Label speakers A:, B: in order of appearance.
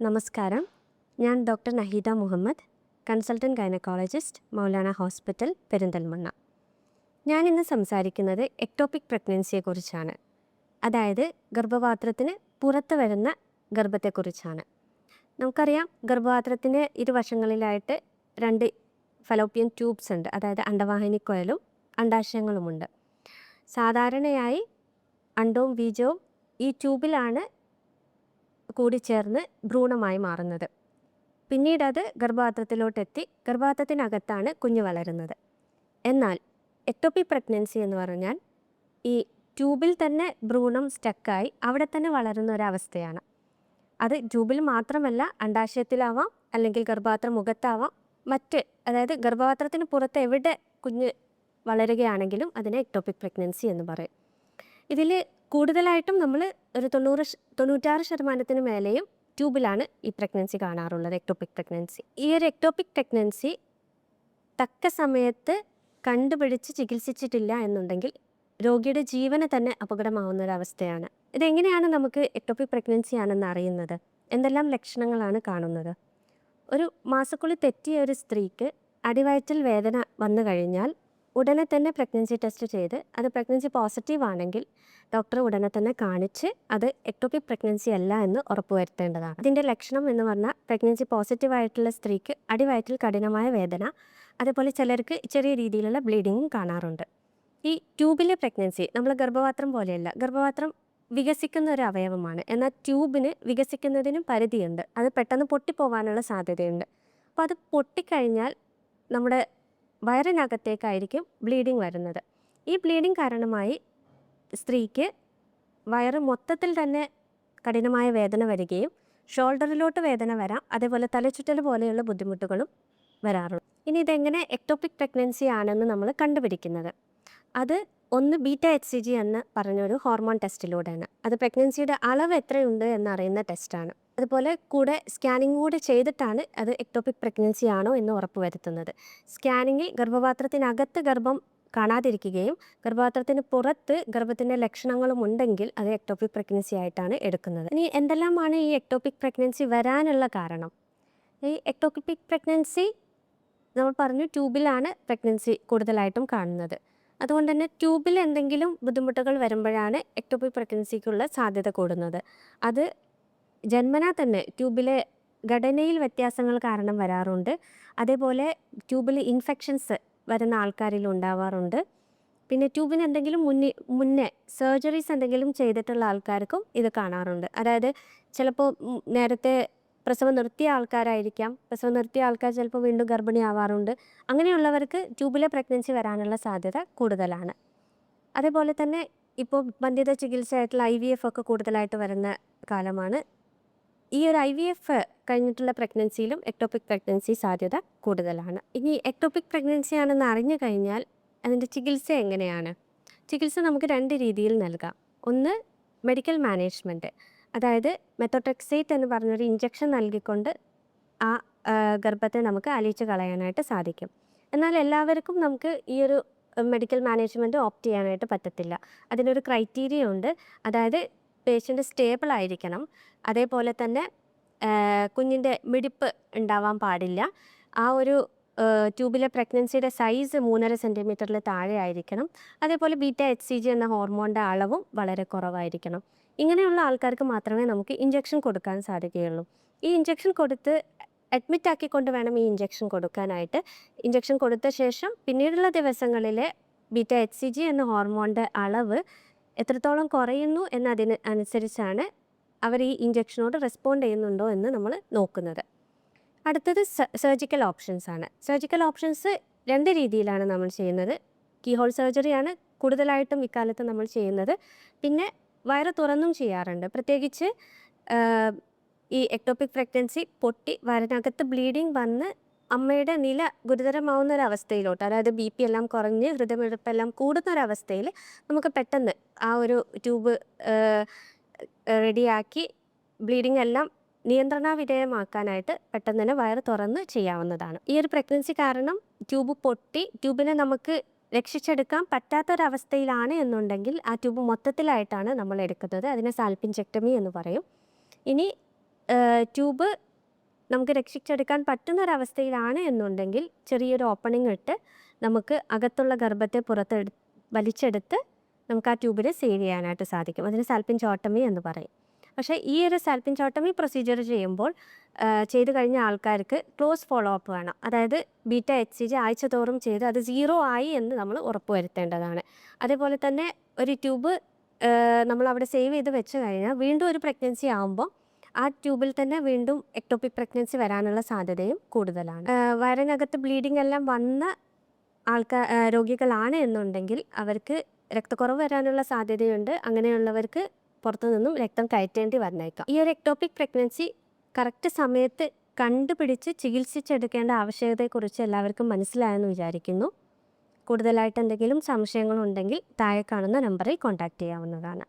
A: നമസ്കാരം. ഞാൻ doctor Naheeda Muhammad consultant gynaecologist Moulana hospital Perinthalmanna. ഞാൻ ഇന്ന് സംസാരിക്കുന്നത് എക്ടോപിക് പ്രഗ്നൻസിയെക്കുറിച്ചാണ് അതായത് ഗർഭപാത്രത്തിന് പുറത്ത് വരുന്ന ഗർഭത്തെക്കുറിച്ചാണ്. നമുക്കറിയാം ഗർഭപാത്രത്തിന്റെ ഇരുവശങ്ങളിലായിട്ട് രണ്ട് ഫലോപ്പിയൻ ട്യൂബ്സ് ഉണ്ട്. അതായത് അണ്ടവാഹിനിക്കൊയലും അണ്ടാശയങ്ങളുമുണ്ട് സാധാരണയായി അണ്ടവും ബീജവും ഈ ട്യൂബിലാണ് കൂടിച്ചേർന്ന് ഭ്രൂണമായി മാറുന്നത്. പിന്നീട് അത് ഗർഭപാത്രത്തിലോട്ടെത്തി ഗർഭപാത്രത്തിനകത്താണ് കുഞ്ഞ് വളരുന്നത്. എന്നാൽ എക്ടോപ്പി പ്രഗ്നൻസി എന്ന് പറഞ്ഞാൽ ഈ ട്യൂബിൽ തന്നെ ഭ്രൂണം സ്റ്റക്കായി അവിടെ തന്നെ വളരുന്ന ഒരവസ്ഥയാണ് അത് ട്യൂബിൽ മാത്രമല്ല അണ്ടാശയത്തിലാവാം അല്ലെങ്കിൽ ഗർഭാത്ര മുഖത്താവാം മറ്റ് അതായത് ഗർഭപാത്രത്തിന് പുറത്ത് എവിടെ കുഞ്ഞ് വളരുകയാണെങ്കിലും അതിനെ എക്ടോപിക് പ്രഗ്നൻസി എന്ന് പറയും. ഇതിൽ കൂടുതലായിട്ടും നമ്മൾ ഒരു തൊണ്ണൂറ് തൊണ്ണൂറ്റാറ് ശതമാനത്തിന് മേലെയും ട്യൂബിലാണ് ഈ പ്രഗ്നൻസി കാണാറുള്ളത് എക്ടോപിക് പ്രഗ്നൻസി ഈ ഒരു എക്ടോപിക് പ്രഗ്നൻസി തക്ക സമയത്ത് കണ്ടുപിടിച്ച് ചികിത്സിച്ചിട്ടില്ല എന്നുണ്ടെങ്കിൽ രോഗിയുടെ ജീവന് തന്നെ അപകടമാവുന്ന ഒരു അവസ്ഥയാണ്. ഇതെങ്ങനെയാണ് നമുക്ക് എക്ടോപിക് പ്രഗ്നൻസി ആണെന്ന് അറിയുന്നത്? എന്തെല്ലാം ലക്ഷണങ്ങളാണ് കാണുന്നത്? ഒരു മാസക്കുളി തെറ്റിയ ഒരു സ്ത്രീക്ക് അടിവയറ്റിൽ വേദന വന്നു കഴിഞ്ഞാൽ ഉടനെ തന്നെ പ്രഗ്നൻസി ടെസ്റ്റ് ചെയ്ത് അത് പ്രഗ്നൻസി പോസിറ്റീവ് ആണെങ്കിൽ ഡോക്ടറെ ഉടനെ തന്നെ കാണിച്ച് അത് എക്ടോപിക് പ്രഗ്നൻസി അല്ല എന്ന് ഉറപ്പുവരുത്തേണ്ടതാണ് ഇതിന്റെ ലക്ഷണം എന്ന് പറഞ്ഞാൽ പ്രഗ്നൻസി പോസിറ്റീവ് ആയിട്ടുള്ള സ്ത്രീക്ക് അടിവയറ്റിൽ കഠിനമായ വേദന അതേപോലെ ചിലർക്ക് ചെറിയ രീതിയിലുള്ള ബ്ലീഡിങ്ങും കാണാറുണ്ട്. ഈ ട്യൂബിലെ പ്രഗ്നൻസി നമ്മൾ ഗർഭപാത്രം പോലെയല്ല ഗർഭപാത്രം വികസിക്കുന്ന ഒരു അവയവമാണ്. എന്നാൽ ട്യൂബിന് വികസിക്കുന്നതിനും പരിധിയുണ്ട്. അത് പെട്ടെന്ന് പൊട്ടിപ്പോവാനുള്ള സാധ്യതയുണ്ട്. അപ്പോൾ അത് പൊട്ടിക്കഴിഞ്ഞാൽ നമ്മുടെ വയറിനകത്തേക്കായിരിക്കും ബ്ലീഡിങ് വരുന്നത്. ഈ ബ്ലീഡിങ് കാരണമായി സ്ത്രീക്ക് വയറ് മൊത്തത്തിൽ തന്നെ കഠിനമായ വേദന വരികയും ഷോൾഡറിലോട്ട് വേദന വരാം അതേപോലെ തലച്ചുറ്റൽ പോലെയുള്ള ബുദ്ധിമുട്ടുകളും വരാറുണ്ട്. ഇനി ഇതെങ്ങനെ എക്ടോപിക് പ്രഗ്നൻസി ആണെന്ന് നമ്മൾ കണ്ടുപിടിക്കുന്നത്. അത് ഒന്ന് ബീറ്റ എച്ച് സി ജി എന്ന് പറഞ്ഞൊരു ഹോർമോൺ ടെസ്റ്റിലൂടെയാണ് അത് പ്രഗ്നൻസിയുടെ അളവ് എത്രയുണ്ട് എന്നറിയുന്ന ടെസ്റ്റാണ് അതുപോലെ കൂടെ സ്കാനിങ് കൂടെ ചെയ്തിട്ടാണ് അത് എക്ടോപിക് പ്രഗ്നൻസി ആണോ എന്ന് ഉറപ്പുവരുത്തുന്നത് സ്കാനിങ്ങിൽ ഗർഭപാത്രത്തിനകത്ത് ഗർഭം കാണാതിരിക്കുകയും ഗർഭപാത്രത്തിന് പുറത്ത് ഗർഭത്തിന്റെ ലക്ഷണങ്ങളും ഉണ്ടെങ്കിൽ അത് എക്ടോപിക് പ്രഗ്നൻസി ആയിട്ടാണ് എടുക്കുന്നത്. ഇനി എന്തെല്ലാമാണ് ഈ എക്ടോപിക് പ്രഗ്നൻസി വരാനുള്ള കാരണം? ഈ എക്ടോപിക് പ്രഗ്നൻസി നമ്മൾ പറഞ്ഞു ട്യൂബിലാണ് പ്രഗ്നൻസി കൂടുതലായിട്ടും കാണുന്നത്. അതുകൊണ്ട് തന്നെ ട്യൂബിൽ എന്തെങ്കിലും ബുദ്ധിമുട്ടുകൾ വരുമ്പോഴാണ് എക്ടോപിക് പ്രഗ്നൻസിക്കുള്ള സാധ്യത കൂടുന്നത്. അത് ജന്മനാ തന്നെ ട്യൂബിലെ ഘടനയിൽ വ്യത്യാസങ്ങൾ കാരണം വരാറുണ്ട്. അതേപോലെ ട്യൂബിൽ ഇൻഫെക്ഷൻസ് വരുന്ന ആൾക്കാരിൽ ഉണ്ടാവാറുണ്ട്. പിന്നെ ട്യൂബിന് എന്തെങ്കിലും മുന്നേ മുന്നേ സർജറീസ് എന്തെങ്കിലും ചെയ്തിട്ടുള്ള ആൾക്കാർക്കും ഇത് കാണാറുണ്ട്. അതായത് ചിലപ്പോൾ നേരത്തെ പ്രസവം നിർത്തിയ ആൾക്കാരായിരിക്കാം. പ്രസവം നിർത്തിയ ആൾക്കാർ ചിലപ്പോൾ വീണ്ടും ഗർഭിണിയാവാറുണ്ട് അങ്ങനെയുള്ളവർക്ക് ട്യൂബിലെ പ്രഗ്നൻസി വരാനുള്ള സാധ്യത കൂടുതലാണ്. അതേപോലെ തന്നെ ഇപ്പോൾ വന്ധ്യത ചികിത്സയായിട്ടുള്ള ഐ വി എഫ് ഒക്കെ കൂടുതലായിട്ട് വരുന്ന കാലമാണ്. ഈ ഒരു ഐ വി എഫ് കഴിഞ്ഞിട്ടുള്ള പ്രഗ്നൻസിയിലും എക്ടോപിക് പ്രഗ്നൻസി സാധ്യത കൂടുതലാണ്. ഇനി എക്ടോപിക് പ്രഗ്നൻസി ആണെന്ന് അറിഞ്ഞു കഴിഞ്ഞാൽ അതിന്റെ ചികിത്സ എങ്ങനെയാണ്? ചികിത്സ നമുക്ക് രണ്ട് രീതിയിൽ നൽകാം. ഒന്ന് മെഡിക്കൽ മാനേജ്മെന്റ് അതായത് മെത്തോട്രെക്സേറ്റ് എന്ന് പറഞ്ഞൊരു ഇഞ്ചക്ഷൻ നൽകിക്കൊണ്ട് ആ, ഗർഭത്തെ നമുക്ക് അലിയിച്ച് കളയാനായിട്ട് സാധിക്കും. എന്നാൽ എല്ലാവർക്കും നമുക്ക് ഈ ഒരു മെഡിക്കൽ മാനേജ്മെന്റ് ഓപ്റ്റ് ചെയ്യാനായിട്ട് പറ്റത്തില്ല. അതിനൊരു ക്രൈറ്റീരിയ ഉണ്ട്. അതായത് പേഷ്യന്റ് സ്റ്റേബിൾ ആയിരിക്കണം. അതേപോലെ തന്നെ കുഞ്ഞിന്റെ മിടിപ്പ് ഉണ്ടാവാൻ പാടില്ല. ആ ഒരു ട്യൂബിലെ പ്രഗ്നൻസിയുടെ സൈസ് മൂന്നര സെന്റിമീറ്ററിൽ താഴെ ആയിരിക്കണം. അതേപോലെ ബീറ്റ എച്ച് സി ജി എന്ന ഹോർമോണിന്റെ അളവും വളരെ കുറവായിരിക്കണം. ഇങ്ങനെയുള്ള ആൾക്കാർക്ക് മാത്രമേ നമുക്ക് ഇഞ്ചക്ഷൻ കൊടുക്കാൻ സാധിക്കുകയുള്ളൂ. ഈ ഇഞ്ചക്ഷൻ കൊടുത്ത് അഡ്മിറ്റ് ആക്കിക്കൊണ്ട് വേണം ഈ ഇഞ്ചക്ഷൻ കൊടുക്കാനായിട്ട്. ഇഞ്ചക്ഷൻ കൊടുത്ത ശേഷം പിന്നീടുള്ള ദിവസങ്ങളിലെ ബീറ്റ എച്ച് സി ജി എന്ന ഹോർമോണിന്റെ അളവ് എത്രത്തോളം കുറയുന്നു എന്നതിന് അനുസരിച്ചാണ് അവർ ഈ ഇഞ്ചക്ഷനോട് റെസ്പോണ്ട് ചെയ്യുന്നുണ്ടോ എന്ന് നമ്മൾ നോക്കുന്നത്. അടുത്തത് സർജിക്കൽ ഓപ്ഷൻസ് ആണ്. സർജിക്കൽ ഓപ്ഷൻസ് രണ്ട് രീതിയിലാണ് നമ്മൾ ചെയ്യുന്നത്. കീഹോൾ സർജറിയാണ് കൂടുതലായിട്ടും ഇക്കാലത്ത് നമ്മൾ ചെയ്യുന്നത്. പിന്നെ വയറ് തുറന്നും ചെയ്യാറുണ്ട്. പ്രത്യേകിച്ച് ഈ എക്ടോപിക് പ്രഗ്നൻസി പൊട്ടി വയറിനകത്ത് ബ്ലീഡിങ് വന്ന് അമ്മയുടെ നില ഗുരുതരമാവുന്ന ഒരു അവസ്ഥയിലോട്ട് അതായത് ബി പി എല്ലാം കുറഞ്ഞ് ഹൃദയമിടിപ്പെല്ലാം കൂടുന്ന ഒരു അവസ്ഥയിൽ നമുക്ക് പെട്ടെന്ന് ആ ഒരു ട്യൂബ് റെഡിയാക്കി ബ്ലീഡിംഗ് എല്ലാം നിയന്ത്രണ വിധേയമാക്കാനായിട്ട് പെട്ടെന്ന് തന്നെ വയറ് തുറന്ന് ചെയ്യാവുന്നതാണ്. ഈ ഒരു പ്രഗ്നൻസി കാരണം ട്യൂബ് പൊട്ടി ട്യൂബിനെ നമുക്ക് രക്ഷിച്ചെടുക്കാൻ പറ്റാത്തൊരവസ്ഥയിലാണ് എന്നുണ്ടെങ്കിൽ ആ ട്യൂബ് മൊത്തത്തിലായിട്ടാണ് നമ്മൾ എടുക്കുന്നത്. അതിനെ സാൽപ്പിൻചെക്ടമി എന്ന് പറയും. ഇനി ട്യൂബ് നമുക്ക് രക്ഷിച്ചെടുക്കാൻ പറ്റുന്ന ഒരവസ്ഥയിലാണ് എന്നുണ്ടെങ്കിൽ ചെറിയൊരു ഓപ്പണിംഗ് ഇട്ട് നമുക്ക് അകത്തുള്ള ഗർഭത്തെ പുറത്തെടു വലിച്ചെടുത്ത് നമുക്ക് ആ ട്യൂബിൽ സേവ് ചെയ്യാനായിട്ട് സാധിക്കും. അതിന് സാൽപ്പിൻ ചോട്ടമി എന്ന് പറയും. പക്ഷേ ഈ ഒരു സാൽപ്പിൻ ചോട്ടമി പ്രൊസീജിയർ ചെയ്യുമ്പോൾ ചെയ്തു ചെയ്ത് കഴിഞ്ഞ ആൾക്കാർക്ക് ക്ലോസ് ഫോളോ അപ്പ് വേണം. അതായത് ബീറ്റ എച്ച് സി ജി ആഴ്ച തോറും ചെയ്ത് അത് സീറോ ആയി എന്ന് നമ്മൾ ഉറപ്പുവരുത്തേണ്ടതാണ്. അതേപോലെ തന്നെ ഒരു ട്യൂബ് നമ്മൾ അവിടെ സേവ് ചെയ്ത് വെച്ച് കഴിഞ്ഞാൽ വീണ്ടും ഒരു പ്രഗ്നൻസി ആകുമ്പോൾ ആ ട്യൂബിൽ തന്നെ വീണ്ടും എക്ടോപിക് പ്രഗ്നൻസി വരാനുള്ള സാധ്യതയും കൂടുതലാണ്. വയറിനകത്ത് ബ്ലീഡിംഗ് എല്ലാം വന്ന ആൾക്കാർ രോഗികളാണ് എന്നുണ്ടെങ്കിൽ അവർക്ക് രക്തക്കുറവ് വരാനുള്ള സാധ്യതയുണ്ട്. അങ്ങനെയുള്ളവർക്ക് പുറത്തു നിന്നും രക്തം കയറ്റേണ്ടി വന്നേക്കാം. ഈ ഒരു എക്ടോപിക് പ്രഗ്നൻസി കറക്റ്റ് സമയത്ത് കണ്ടുപിടിച്ച് ചികിത്സിച്ചെടുക്കേണ്ട ആവശ്യകതയെക്കുറിച്ച് എല്ലാവർക്കും മനസ്സിലായെന്ന് വിചാരിക്കുന്നു. കൂടുതലായിട്ട് എന്തെങ്കിലും സംശയങ്ങളുണ്ടെങ്കിൽ താഴെ കാണുന്ന നമ്പറിൽ കോൺടാക്റ്റ് ചെയ്യാവുന്നതാണ്.